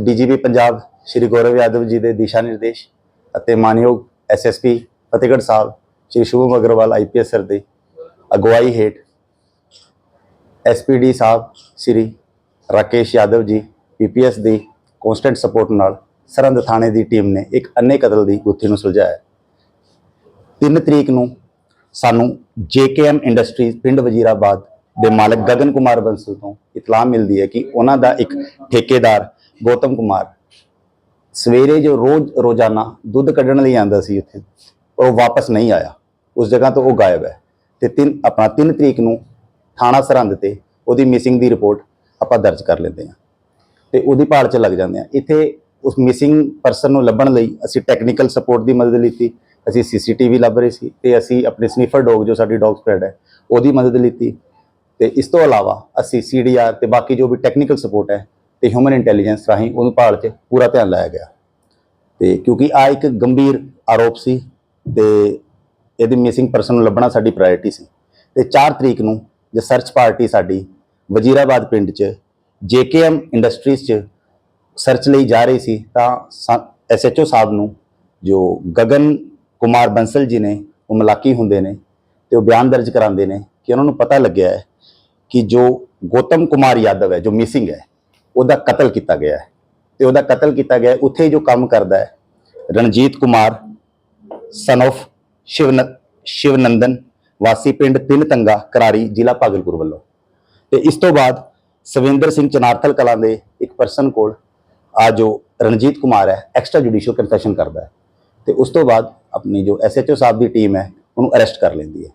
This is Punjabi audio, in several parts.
ਮਾਨਯੋਗ ਡੀਜੀਪੀ ਪੰਜਾਬ ਸ਼੍ਰੀ ਗੌਰਵ ਯਾਦਵ ਜੀ ਦੇ ਦਿਸ਼ਾ ਨਿਰਦੇਸ਼ ਅਤੇ ਮਾਨਯੋਗ SSP Fatehgarh Sahib, Shri Shubham Agarwal IPS sir ਦੇ ਅਗਵਾਈ ਹੇਠ ਐਸਪੀਡੀ ਸਾਹਿਬ, ਸ਼੍ਰੀ ਰਾਕੇਸ਼ ਯਾਦਵ ਜੀ ਪੀਪੀਐਸ ਦੀ ਕਨਸਟੈਂਟ ਸਪੋਰਟ ਨਾਲ ਸਰਹੰਦ ਥਾਣੇ ਦੀ ਟੀਮ ਨੇ ਇੱਕ ਅੰਨੇ ਕਤਲ ਦੀ ਗੁੱਥੀ ਨੂੰ ਸੁਲਝਾਇਆ। 3 ਤਰੀਕ ਨੂੰ ਸਾਨੂੰ ਜੇਕੇਐਮ ਇੰਡਸਟਰੀਜ਼ ਪਿੰਡ ਵਜੀਰਾਬਾਦ ਦੇ ਮਾਲਕ ਗਗਨ ਕੁਮਾਰ ਬੰਸਲ ਤੋਂ ਇਤਲਾਹ ਮਿਲਦੀ ਹੈ ਕਿ ਉਹਨਾਂ ਦਾ ਇੱਕ ਠੇਕੇਦਾਰ ਗੌਤਮ ਕੁਮਾਰ। ਸਵੇਰੇ ਜੋ ਰੋਜ਼ ਰੋਜ਼ਾਨਾ ਦੁੱਧ ਕੱਢਣ ਲਈ ਆਂਦਾ ਸੀ ਉੱਥੇ ਉਹ ਵਾਪਸ ਨਹੀਂ ਆਇਆ। ਉਸ ਜਗ੍ਹਾ ਤੋਂ ਉਹ ਗਾਇਬ ਹੈ ਤੇ ਤਿੰਨ, ਆਪਣਾ 3 ਤਰੀਕ ਨੂੰ ਥਾਣਾ ਸਰਹੰਦ ਤੇ ਉਹਦੀ ਮਿਸਿੰਗ ਦੀ ਰਿਪੋਰਟ ਆਪਾਂ ਦਰਜ ਕਰ ਲੈਂਦੇ ਹਾਂ। ਤੇ ਉਹਦੀ ਭਾਲ 'ਚ ਲੱਗ ਜਾਂਦੇ ਆ ਇੱਥੇ ਉਸ ਮਿਸਿੰਗ ਪਰਸਨ ਨੂੰ ਲੱਭਣ ਲਈ ਅਸੀਂ ਟੈਕਨੀਕਲ ਸਪੋਰਟ ਦੀ ਮਦਦ ਲਿੱਤੀ ਅਸੀਂ ਸੀਸੀਟੀਵੀ ਲੱਭ ਰਹੇ ਸੀ ਤੇ ਅਸੀਂ ਆਪਣੇ ਸਨੀਫਰ ਡੌਗ ਜੋ ਸਾਡੀ ਡੌਗ ਸਕੁਐਡ ਹੈ, ਉਹਦੀ ਮਦਦ ਲਿੱਤੀ ਤੇ। ਇਸ ਤੋਂ ਇਲਾਵਾ ਅਸੀਂ ਸੀਡੀਆਰ ਤੇ ਬਾਕੀ ਜੋ ਵੀ ਟੈਕਨੀਕਲ ਸਪੋਰਟ ਹੈ ਤੇ ਹਿਊਮਨ ਇੰਟੈਲੀਜੈਂਸ ਰਾਹੀਂ ਉਹਨੂੰ ਭਾਲ 'ਚ ਪੂਰਾ ਧਿਆਨ ਲਾਇਆ ਗਿਆ। ਤੇ ਕਿਉਂਕਿ ਆ ਇੱਕ ਗੰਭੀਰ ਆਰੋਪ ਸੀ ਤੇ ਇਹਦੀ ਮਿਸਿੰਗ ਪਰਸਨ ਨੂੰ ਲੱਭਣਾ ਸਾਡੀ ਪ੍ਰਾਇੋਰਟੀ ਸੀ। ਤੇ 4 ਤਰੀਕ ਨੂੰ ਜੇ ਸਰਚ ਪਾਰਟੀ ਸਾਡੀ ਵਜੀਰਾਬਾਦ ਪਿੰਡ 'ਚ, ਜੇਕੇਐਮ ਇੰਡਸਟਰੀਜ਼ 'ਚ ਸਰਚ ਲਈ ਜਾ ਰਹੀ ਸੀ, ਤਾਂ ਐਸਐਚਓ ਸਾਹਿਬ ਨੂੰ ਜੋ ਗਗਨ ਕੁਮਾਰ ਬੰਸਲ ਜੀ ਨੇ, ਉਹ ਮਲਾਕੀ ਹੁੰਦੇ ਨੇ ਤੇ ਉਹ ਬਿਆਨ ਦਰਜ ਕਰਾਉਂਦੇ ਨੇ ਕਿ ਉਹਨਾਂ ਨੂੰ ਪਤਾ ਲੱਗਿਆ ਹੈ ਕਿ ਜੋ ਗੌਤਮ ਕੁਮਾਰ ਯਾਦਵ ਹੈ, ਜੋ ਮਿਸਿੰਗ ਹੈ ਉਹਦਾ ਕਤਲ ਕੀਤਾ ਗਿਆ ਹੈ। ਤੇ ਉਹਦਾ ਕਤਲ ਕੀਤਾ ਗਿਆ ਉੱਥੇ ਜੋ ਕੰਮ ਕਰਦਾ ਹੈ ਰਣਜੀਤ ਕੁਮਾਰ ਸਨ of ਸ਼ਿਵਨ ਸ਼ਿਵਨੰਦਨ ਵਾਸੀ ਪਿੰਡ ਤਿੰਨ ਤੰਗਾ ਕਰਾਰੀ ਜ਼ਿਲ੍ਹਾ ਭਾਗਲਪੁਰ ਵੱਲੋਂ। ਤੇ ਇਸ ਤੋਂ ਬਾਅਦ ਸਵਿੰਦਰ ਸਿੰਘ ਚਨਾਰਥਲ ਕਲਾਂ ਦੇ ਇੱਕ ਪਰਸਨ ਕੋਲ ਆ ਜੋ ਰਣਜੀਤ ਕੁਮਾਰ ਹੈ ਐਕਸਟਰਾ ਜੁਡੀਸ਼ੀਅਲ ਕਨਫੈਸ਼ਨ ਕਰਦਾ ਹੈ। ਤੇ ਉਸ ਤੋਂ ਬਾਅਦ ਆਪਣੀ ਜੋ ਐਸਐਚਓ ਸਾਹਿਬ ਦੀ ਟੀਮ ਹੈ ਉਹਨੂੰ ਅਰੈਸਟ ਕਰ ਲੈਂਦੀ ਹੈ।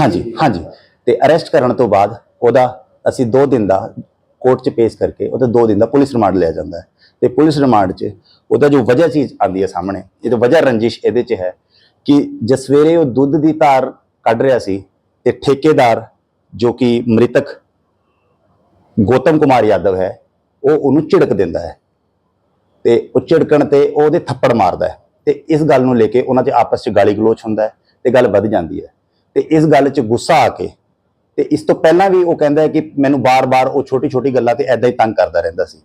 ਹਾਂਜੀ ਹਾਂਜੀ। ਤੇ ਅਰੈਸਟ ਕਰਨ ਤੋਂ ਬਾਅਦ ਉਹਦਾ ਅਸੀਂ 2 ਦਿਨ ਦਾ ਕੋਰਟ 'ਚ ਪੇਸ਼ ਕਰਕੇ ਉਹਦਾ 2 ਦਿਨ ਦਾ ਪੁਲਿਸ ਰਿਮਾਂਡ ਲਿਆ ਜਾਂਦਾ ਹੈ। ਤੇ ਪੁਲਿਸ ਰਿਮਾਂਡ 'ਚ ਉਹਦਾ ਜੋ ਵਜ੍ਹਾ ਚੀਜ਼ ਆਂਦੀ ਹੈ ਸਾਹਮਣੇ, ਇਹ ਤਾਂ ਵਜ੍ਹਾ ਰੰਜਿਸ਼ ਇਹਦੇ 'ਚ ਹੈ ਕਿ ਜਦ ਉਹ ਦੁੱਧ ਦੀ ਧਾਰ ਕੱਢ ਰਿਹਾ ਸੀ ਤੇ ਠੇਕੇਦਾਰ ਜੋ ਕਿ ਮ੍ਰਿਤਕ ਗੌਤਮ ਕੁਮਾਰ ਯਾਦਵ ਹੈ, ਉਹ ਉਹਨੂੰ ਝਿੜਕ ਦਿੰਦਾ ਹੈ ਤੇ ਉਹ ਝਿੜਕਣ ਤੇ ਉਹਦੇ ਥੱਪੜ ਮਾਰਦਾ ਹੈ ਤੇ ਇਸ ਗੱਲ ਨੂੰ ਲੈ ਕੇ ਉਹਨਾਂ 'ਚ ਆਪਸ 'ਚ ਗਾਲੀ ਗਲੋਚ ਹੁੰਦਾ ਹੈ ਤੇ ਗੱਲ ਵੱਧ ਜਾਂਦੀ ਹੈ। ਤੇ ਇਸ ਗੱਲ 'ਚ ਗੁੱਸਾ ਆ ਕੇ ਤੇ ਇਸ ਤੋਂ ਪਹਿਲਾਂ ਵੀ ਉਹ ਕਹਿੰਦਾ ਹੈ ਕਿ ਮੈਨੂੰ ਬਾਰ-ਬਾਰ ਉਹ ਛੋਟੀ-ਛੋਟੀ ਗੱਲਾਂ ਤੇ ਐਦਾਂ ਹੀ ਤੰਗ ਕਰਦਾ ਰਹਿੰਦਾ ਸੀ।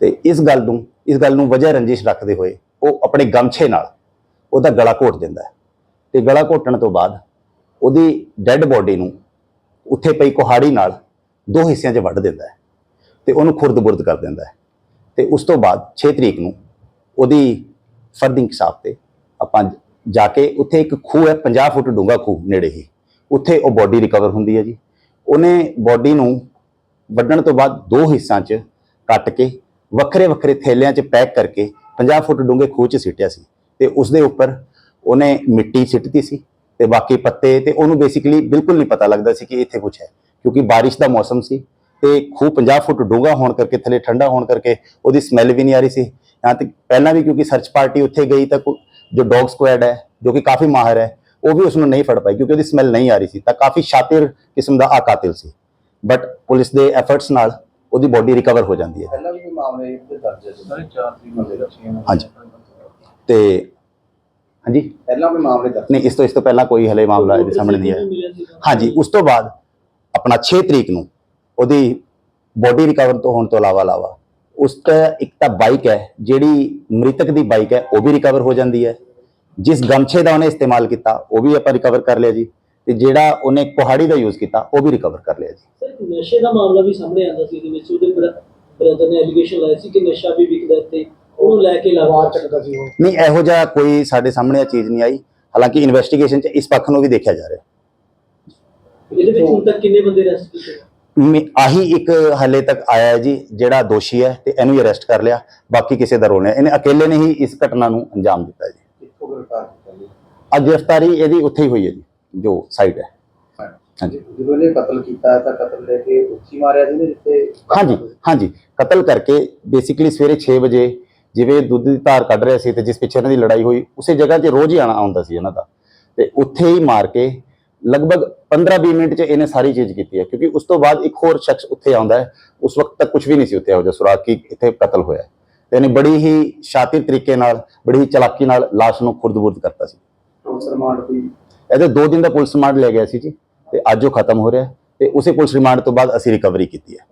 ਤੇ ਇਸ ਗੱਲ ਨੂੰ, ਇਸ ਗੱਲ ਨੂੰ ਵਜ੍ਹਾ ਰੰਜਿਸ਼ ਰੱਖਦੇ ਹੋਏ ਉਹ ਆਪਣੇ ਗਮਛੇ ਨਾਲ ਉਹਦਾ ਗਲਾ ਘੋਟ ਦਿੰਦਾ ਹੈ। ਤੇ ਗਲਾ ਘੋਟਣ ਤੋਂ ਬਾਅਦ ਉਹਦੀ ਡੈੱਡ ਬੋਡੀ ਨੂੰ ਉੱਥੇ ਪਈ ਕੁਹਾੜੀ ਨਾਲ ਦੋ ਹਿੱਸਿਆਂ 'ਚ ਵੱਢ ਦਿੰਦਾ ਹੈ ਤੇ ਉਹਨੂੰ ਖੁਰਦ-ਬੁਰਦ ਕਰ ਦਿੰਦਾ ਹੈ। ਤੇ ਉਸ ਤੋਂ ਬਾਅਦ 6 ਤਰੀਕ ਨੂੰ ਉਹਦੀ ਫਰਦੀ ਇਨਕਸ਼ਾਫ ਤੇ ਆਪਾਂ ਜਾ ਕੇ ਉੱਥੇ ਇੱਕ ਖੂਹ ਹੈ 50 ਫੁੱਟ ਡੂੰਘਾ ਖੂਹ ਨੇੜੇ ਹੀ। ਉੱਥੇ ਉਹ ਬੋਡੀ ਰਿਕਵਰ ਹੁੰਦੀ ਹੈ ਜੀ। ਉਹਨੇ ਬੋਡੀ ਨੂੰ ਵੱਢਣ ਤੋਂ ਬਾਅਦ ਦੋ ਹਿੱਸਾਂ 'ਚ ਕੱਟ ਕੇ ਵੱਖਰੇ ਵੱਖਰੇ ਥੈਲਿਆਂ 'ਚ ਪੈਕ ਕਰਕੇ 50 ਫੁੱਟ ਡੂੰਘੇ ਖੂਹ 'ਚ ਸਿੱਟਿਆ ਸੀ ਤੇ ਉਸ ਦੇ ਉੱਪਰ ਉਹਨੇ ਮਿੱਟੀ ਸਿੱਟਤੀ ਸੀ ਤੇ ਬਾਕੀ ਪੱਤੇ ਤੇ ਉਹਨੂੰ ਬੇਸਿਕਲੀ ਬਿਲਕੁਲ ਨਹੀਂ ਪਤਾ ਲੱਗਦਾ ਸੀ ਕਿ ਇੱਥੇ ਕੁਝ ਹੈ, ਕਿਉਂਕਿ ਬਾਰਿਸ਼ ਦਾ ਮੌਸਮ ਸੀ ਤੇ ਖੂਹ 50 ਫੁੱਟ ਡੂੰਘਾ ਹੋਣ ਕਰਕੇ, ਥੱਲੇ ਠੰਡਾ ਹੋਣ ਕਰਕੇ ਉਹਦੀ ਸਮੈਲ ਵੀ ਨਹੀਂ ਆ ਰਹੀ ਸੀ। ਜਾਂ ਤੱਕ ਪਹਿਲਾਂ ਵੀ ਕਿਉਂਕਿ ਸਰਚ ਪਾਰਟੀ ਉੱਥੇ ਗਈ ਤਾਂ ਕੋ- ਜੋ ਡੌਗ ਸਕੁਐਡ ਹੈ, ਜੋ ਕਿ ਕਾਫੀ ਮਾਹਰ ਹੈ ਉਹ ਵੀ ਉਸ ਨੂੰ ਨਹੀਂ ਫੜ ਪਾਈ ਕਿਉਂਕਿ ਉਹਦੀ ਸਮੈਲ ਨਹੀਂ ਆ ਰਹੀ ਸੀ। ਤਾਂ ਕਾਫੀ ਸ਼ਾਤਿਰ ਕਿਸਮ ਦਾ ਆ ਕਾਤਿਲ ਸੀ। ਬਟ ਪੁਲਿਸ ਦੇ ਐਫਰਟਸ ਨਾਲ ਉਹਦੀ ਬੋਡੀ ਰਿਕਵਰ ਹੋ ਜਾਂਦੀ ਹੈ। ਪਹਿਲਾਂ ਵੀ ਕੋਈ ਮਾਮਲੇ ਇੱਥੇ ਦਰਜ ਹੈ? ਸਾਰੇ ਚਾਰ ਦੀ ਬੰਦੇ ਰੱਖੇ ਹਨ ਹਾਂਜੀ। ਤੇ ਹਾਂਜੀ? ਪਹਿਲਾਂ ਵੀ ਮਾਮਲੇ ਦਰਜ? ਨਹੀਂ ਇਸ ਤੋਂ ਇਸ ਤੋਂ ਪਹਿਲਾਂ ਕੋਈ ਹਲੇ ਮਾਮਲਾ ਇਹਦੇ ਸਾਹਮਣੇ ਨਹੀਂ ਆਇਆ ਹਾਂਜੀ ਉਸ ਤੋਂ ਬਾਅਦ ਆਪਣਾ 6 ਤਰੀਕ ਨੂੰ ਉਹਦੀ ਬੋਡੀ ਰਿਕਵਰ ਤੋਂ ਹੋਣ ਤੋਂ ਇਲਾਵਾ ਇਲਾਵਾ ਉਸ ਦਾ ਇੱਕ ਤਾਂ ਬਾਈਕ ਹੈ ਜਿਹੜੀ ਮ੍ਰਿਤਕ ਦੀ ਬਾਈਕ ਹੈ ਉਹ ਵੀ ਰਿਕਵਰ ਹੋ ਜਾਂਦੀ ਹੈ। ਜਿਸ ਗਮਛੇ ਦਾ ਉਹਨੇ ਇਸਤੇਮਾਲ ਕੀਤਾ ਉਹ ਵੀ ਆਪਾਂ ਰਿਕਵਰ ਕਰ ਲਿਆ ਜੀ। ਤੇ ਜਿਹੜਾ ਉਹਨੇ ਕੁਹਾੜੀ ਦਾ ਯੂਜ਼ ਕੀਤਾ ਉਹ ਵੀ ਰਿਕਵਰ ਕਰ ਲਿਆ ਜੀ। ਸਰ ਨਸ਼ੇ ਦਾ ਮਾਮਲਾ ਵੀ ਸਾਹਮਣੇ ਆਂਦਾ ਸੀ ਇਹਦੇ ਵਿੱਚ ਉਹਦੇ ਬ੍ਰਦਰ ਨੇ ਐਲੀਗੇਸ਼ਨ ਲਾਇਆ ਸੀ ਕਿ ਨਸ਼ਾ ਵੀ ਵਿਕਦਾ ਇੱਥੇ ਉਹਨੂੰ ਲੈ ਕੇ ਲਾਵਾ ਚੱਕਦਾ ਸੀ ਉਹ। ਨਹੀਂ ਇਹੋ ਜਿਹਾ ਕੋਈ ਸਾਡੇ ਸਾਹਮਣੇ ਇਹ ਚੀਜ਼ ਨਹੀਂ ਆਈ। ਹਾਲਾਂਕਿ ਇਨਵੈਸਟੀਗੇਸ਼ਨ 'ਚ ਇਸ ਪੱਖ ਨੂੰ ਵੀ ਦੇਖਿਆ ਜਾ ਰਿਹਾ। ਇਹਦੇ ਵਿੱਚ ਹੁਣ ਤੱਕ ਕਿੰਨੇ ਬੰਦੇ ਅਰੈਸਟ ਕੀਤੇ? ਮੇ- ਆਹੀ ਇੱਕ ਹਲੇ ਤੱਕ ਆਇਆ ਹੈ ਜੀ ਜਿਹੜਾ ਦੋਸ਼ੀ ਹੈ ਤੇ ਇਹਨੂੰ ਹੀ ਅਰੈਸਟ ਕਰ ਲਿਆ। ਬਾਕੀ ਕਿਸੇ ਦਾ ਰੋਲ ਨਹੀਂ ਇਹਨੇ ਅਕੇਲੇ ਨੇ ਹੀ ਇਸ ਘਟਨਾ ਨੂੰ ਅੰਜਾਮ ਦਿੱਤਾ ਜੀ। ਕਿੱਥੋਂ ਗ੍ਰਿਫਤਾਰ ਕੀਤਾ ਜੀ? ਅੱਜ ਗ੍ਰਿਫਤਾਰੀ ਇਹਦੀ ਉੱਥੇ ਹੀ ਹੋਈ ਹੈ ਜੀ ਜੋ ਸਾਈਟ ਹੈ। ਹਾਂਜੀ। ਜਦੋਂ ਇਹਨੇ ਕਤਲ ਕੀਤਾ ਤਾਂ ਕਤਲ ਲੈ ਕੇ ਉੱਚੀ ਮਾਰਿਆ ਸੀ ਨੇ ਜਿੱਥੇ ਹਾਂਜੀ ਹਾਂਜੀ। ਕਤਲ ਕਰਕੇ ਬੇਸਿਕਲੀ ਸਵੇਰੇ 6 ਵਜੇ ਜਿਵੇਂ ਦੁੱਧ ਦੀ ਧਾਰ ਕੱਢ ਰਿਹਾ ਸੀ ਤੇ ਜਿਸ ਪਿੱਛੇ ਇਹਨਾਂ ਦੀ ਲੜਾਈ ਹੋਈ ਉਸੇ ਜਗ੍ਹਾ 'ਤੇ ਰੋਜ਼ ਹੀ ਆਣਾ ਆਉਂਦਾ ਸੀ ਇਹਨਾਂ ਦਾ। ਤੇ ਉੱਥੇ ਹੀ ਮਾਰ ਕੇ ਲਗਭਗ 15-20 ਮਿੰਟ 'ਚ ਇਹਨੇ ਸਾਰੀ ਚੀਜ਼ ਕੀਤੀ ਹੈ ਕਿਉਂਕਿ ਉਸ ਤੋਂ ਬਾਅਦ ਇੱਕ ਹੋਰ ਸ਼ਖਸ ਉੱਥੇ ਆਉਂਦਾ ਹੈ। ਉਸ ਵਕਤ ਤੱਕ ਕੁਝ ਵੀ ਨਹੀਂ ਸੀ ਉੱਥੇ ਇਹੋ ਜਿਹਾ ਸੁਰਾਗ ਕਿ ਇੱਥੇ ਕਤਲ ਹੋਇਆ ਹੈ। ਤੇ ਇਹਨੇ ਬੜੀ ਹੀ ਸ਼ਾਤਿਰ ਤਰੀਕੇ ਨਾਲ ਬੜੀ ਹੀ ਚਲਾਕੀ ਨਾਲ ਲਾਸ਼ ਨੂੰ ਖੁਰਦ-ਬੁਰਦ ਕਰਤਾ ਸੀ। ਪੁਲਿਸ ਰਿਮਾਂਡ ਕੋਈ ਇਹਦੇ 2 ਦਿਨ ਦਾ ਪੁਲਿਸ ਰਿਮਾਂਡ ਲਿਆ ਗਿਆ ਸੀ ਜੀ ਤੇ ਅੱਜ ਉਹ ਖਤਮ ਹੋ ਰਿਹਾ ਤੇ ਉਸੇ ਪੁਲਿਸ ਰਿਮਾਂਡ ਤੋਂ ਬਾਅਦ ਅਸੀਂ ਰਿਕਵਰੀ ਕੀਤੀ ਹੈ।